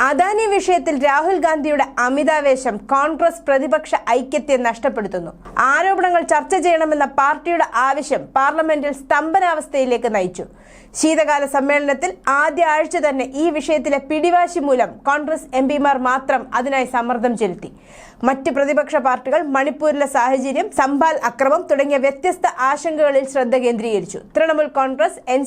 അദാനി വിഷയത്തിൽ രാഹുൽ ഗാന്ധിയുടെ അമിതാവേശം കോൺഗ്രസ് പ്രതിപക്ഷ ഐക്യത്തെ നഷ്ടപ്പെടുത്തുന്നു. ആരോപണങ്ങൾ ചർച്ച ചെയ്യണമെന്ന പാർട്ടിയുടെ ആവശ്യം പാർലമെന്റിൽ സ്തംഭനാവസ്ഥയിലേക്ക് നയിച്ചു. ശീതകാല സമ്മേളനത്തിൽ ആദ്യ ആഴ്ച തന്നെ ഈ വിഷയത്തിലെ പിടിവാശി മൂലം കോൺഗ്രസ് എം പിമാർ മാത്രം അതിനായി സമ്മർദ്ദം ചെലുത്തി. മറ്റ് പ്രതിപക്ഷ പാർട്ടികൾ മണിപ്പൂരിലെ സാഹചര്യം സംഭാൽ അക്രമം തുടങ്ങിയ വ്യത്യസ്ത ആശങ്കകളിൽ ശ്രദ്ധ കേന്ദ്രീകരിച്ചു. തൃണമൂൽ കോൺഗ്രസ് എൻ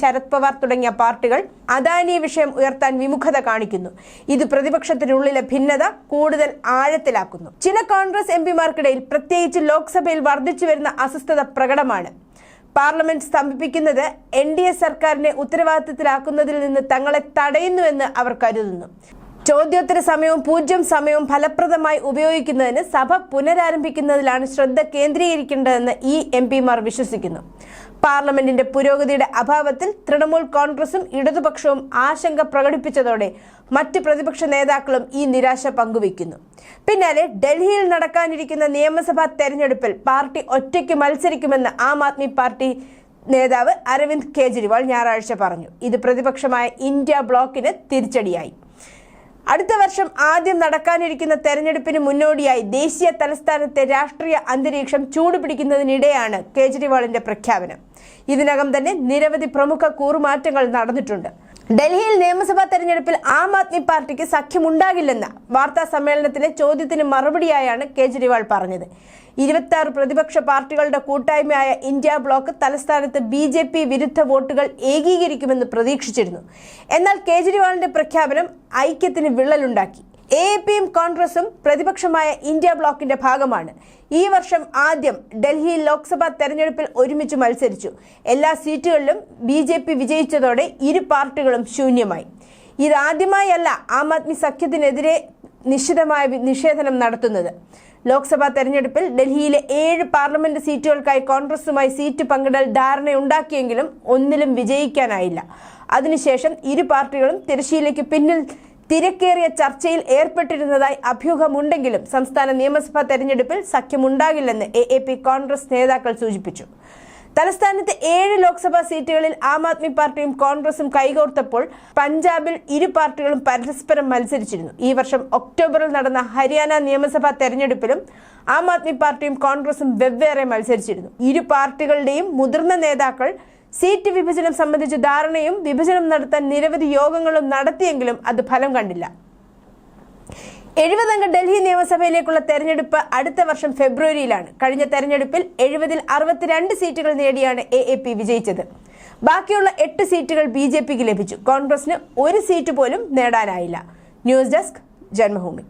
ശരത് പവാർ തുടങ്ങിയ പാർട്ടികൾ അദാനി വിഷയം ഉയർത്താൻ വിമുഖത കാണിക്കുന്നു. ഇത് പ്രതിപക്ഷത്തിനുള്ളിലെ ഭിന്നത കൂടുതൽ ആഴത്തിലാക്കുന്നു. ചില കോൺഗ്രസ് എം പിമാർക്കിടയിൽ പ്രത്യേകിച്ച് ലോക്സഭയിൽ വർദ്ധിച്ചു വരുന്ന അസ്വസ്ഥത പ്രകടമാണ്. പാർലമെന്റ് സ്തംഭിപ്പിക്കുന്നത് എൻ ഡി എ സർക്കാരിനെ ഉത്തരവാദിത്തത്തിലാക്കുന്നതിൽ നിന്ന് തങ്ങളെ തടയുന്നുവെന്ന് അവർ കരുതുന്നു. ചോദ്യോത്തര സമയവും പൂജ്യം സമയവും ഫലപ്രദമായി ഉപയോഗിക്കുന്നതിന് സഭ പുനരാരംഭിക്കുന്നതിലാണ് ശ്രദ്ധ കേന്ദ്രീകരിക്കേണ്ടതെന്ന് ഈ എം പിമാർ വിശ്വസിക്കുന്നു. പാർലമെന്റിന്റെ പുരോഗതിയുടെ അഭാവത്തിൽ തൃണമൂൽ കോൺഗ്രസും ഇടതുപക്ഷവും ആശങ്ക പ്രകടിപ്പിച്ചതോടെ മറ്റ് പ്രതിപക്ഷ നേതാക്കളും ഈ നിരാശ പങ്കുവയ്ക്കുന്നു. പിന്നാലെ ഡൽഹിയിൽ നടക്കാനിരിക്കുന്ന നിയമസഭാ തെരഞ്ഞെടുപ്പിൽ പാർട്ടി ഒറ്റയ്ക്ക് മത്സരിക്കുമെന്ന് ആം ആദ്മി പാർട്ടി നേതാവ് അരവിന്ദ് കെജ്രിവാൾ ഞായറാഴ്ച പറഞ്ഞു. ഇത് പ്രതിപക്ഷമായ ഇന്ത്യ ബ്ലോക്കിന് തിരിച്ചടിയായി. അടുത്ത വർഷം ആദ്യം നടക്കാനിരിക്കുന്ന തെരഞ്ഞെടുപ്പിന് മുന്നോടിയായി ദേശീയ തലസ്ഥാനത്തെ രാഷ്ട്രീയ അന്തരീക്ഷം ചൂടുപിടിക്കുന്നതിനിടെയാണ് കേജ്രിവാളിന്റെ പ്രഖ്യാപനം. ഇതിനകം തന്നെ നിരവധി പ്രമുഖ കൂറുമാറ്റങ്ങൾ നടന്നിട്ടുണ്ട്. ഡൽഹിയിൽ നിയമസഭാ തെരഞ്ഞെടുപ്പിൽ ആം ആദ്മി പാർട്ടിക്ക് സഖ്യമുണ്ടാകില്ലെന്ന വാർത്താ സമ്മേളനത്തിലെ ചോദ്യത്തിന് മറുപടിയായാണ് കേജ്രിവാൾ പറഞ്ഞത്. ഇരുപത്തി ആറ് പ്രതിപക്ഷ പാർട്ടികളുടെ കൂട്ടായ്മയായ ഇന്ത്യ ബ്ലോക്ക് തലസ്ഥാനത്ത് ബി ജെ പി വിരുദ്ധ വോട്ടുകൾ ഏകീകരിക്കുമെന്ന് പ്രതീക്ഷിച്ചിരുന്നു. എന്നാൽ കേജ്രിവാളിന്റെ പ്രഖ്യാപനം ഐക്യത്തിന് വിള്ളലുണ്ടാക്കി. എ പിയും കോൺഗ്രസും പ്രതിപക്ഷമായ ഇന്ത്യ ബ്ലോക്കിന്റെ ഭാഗമാണ്. ഈ വർഷം ആദ്യം ഡൽഹിയിൽ ലോക്സഭാ തെരഞ്ഞെടുപ്പിൽ ഒരുമിച്ച് മത്സരിച്ചു. എല്ലാ സീറ്റുകളിലും ബി ജെ പി വിജയിച്ചതോടെ ഇരു പാർട്ടികളും ശൂന്യമായി. ഇതാദ്യമായല്ല ആം ആദ്മി സഖ്യത്തിനെതിരെ നിശ്ചിതമായ നിഷേധനം നടത്തുന്നത്. ലോക്സഭാ തെരഞ്ഞെടുപ്പിൽ ഡൽഹിയിലെ ഏഴ് പാർലമെന്റ് സീറ്റുകൾക്കായി കോൺഗ്രസുമായി സീറ്റ് പങ്കിടൽ ധാരണയുണ്ടാക്കിയെങ്കിലും ഒന്നിലും വിജയിക്കാനായില്ല. അതിനുശേഷം ഇരു പാർട്ടികളും തിരശ്ശീലയ്ക്ക് പിന്നിൽ തിരക്കേറിയ ചർച്ചയിൽ ഏർപ്പെട്ടിരുന്നതായി അഭ്യൂഹമുണ്ടെങ്കിലും സംസ്ഥാന നിയമസഭാ തെരഞ്ഞെടുപ്പിൽ സഖ്യമുണ്ടാകില്ലെന്ന് എ എ പി കോൺഗ്രസ് നേതാക്കൾ സൂചിപ്പിച്ചു. തലസ്ഥാനത്ത് ഏഴ് ലോക്സഭാ സീറ്റുകളിൽ ആം ആദ്മി പാർട്ടിയും കോൺഗ്രസും കൈകോർത്തപ്പോൾ പഞ്ചാബിൽ ഇരു പാർട്ടികളും പരസ്പരം മത്സരിച്ചിരുന്നു. ഈ വർഷം ഒക്ടോബറിൽ നടന്ന ഹരിയാന നിയമസഭാ തെരഞ്ഞെടുപ്പിലും ആം ആദ്മി പാർട്ടിയും കോൺഗ്രസും വെവ്വേറെ മത്സരിച്ചിരുന്നു. ഇരു പാർട്ടികളുടെയും മുതിർന്ന നേതാക്കൾ സീറ്റ് വിഭജനം സംബന്ധിച്ച ധാരണയും വിഭജനം നടത്താൻ നിരവധി യോഗങ്ങളും നടത്തിയെങ്കിലും അത് ഫലം കണ്ടില്ല. എഴുപതംഗ ഡൽഹി നിയമസഭയിലേക്കുള്ള തെരഞ്ഞെടുപ്പ് അടുത്ത വർഷം ഫെബ്രുവരിയിലാണ്. കഴിഞ്ഞ തെരഞ്ഞെടുപ്പിൽ എഴുപതിൽ അറുപത്തിരണ്ട് സീറ്റുകൾ നേടിയാണ് എ എ പി വിജയിച്ചത്. ബാക്കിയുള്ള എട്ട് സീറ്റുകൾ ബി ജെ പിക്ക് ലഭിച്ചു. കോൺഗ്രസിന് ഒരു സീറ്റ് പോലും നേടാനായില്ല. News desk Janmabhumi.